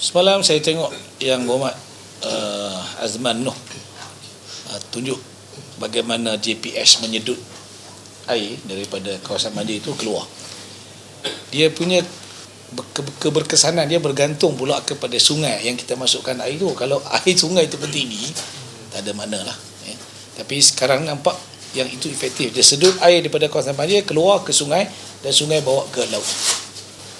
Semalam saya tengok yang Muhammad uh, Azman Noh uh, tunjuk bagaimana JPS menyedut air daripada kawasan mandi itu keluar. Dia punya ke- keberkesanan dia bergantung pula kepada sungai yang kita masukkan air itu. Kalau air sungai itu bertinggi, tak ada mana lah. Ya. Tapi sekarang nampak yang itu efektif. Dia sedut air daripada kawasan banjir keluar ke sungai dan sungai bawa ke laut.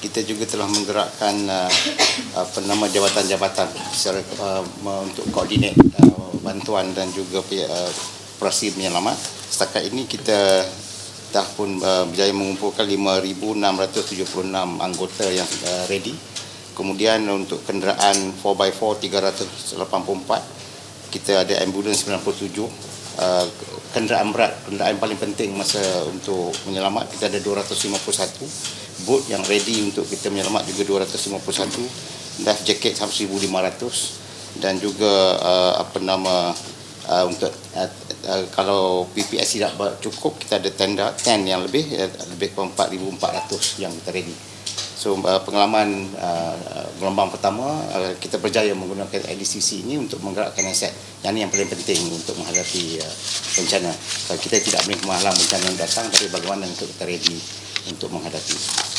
Kita juga telah menggerakkan uh, apa nama jabatan-jabatan secara uh, untuk koordinat uh, bantuan dan juga operasi penyelamat. Setakat ini kita dah pun berjaya mengumpulkan 5,676 anggota yang ready. Kemudian untuk kenderaan 4x4 384 kita ada ambulans 97 uh, kenderaan berat kenderaan paling penting masa untuk menyelamat kita ada 251 boat yang ready untuk kita menyelamat juga 251 life jacket 1500 dan juga uh, apa nama uh, untuk uh, uh, kalau PPS tidak cukup kita ada tenda tent yang lebih uh, lebih kurang 4400 yang kita ready So uh, pengalaman uh, gelombang pertama uh, kita berjaya menggunakan LDCC ini untuk menggerakkan aset. Yang ini yang paling penting untuk menghadapi uh, bencana. Uh, kita tidak boleh menghalang bencana yang datang tapi bagaimana untuk kita ready untuk menghadapi.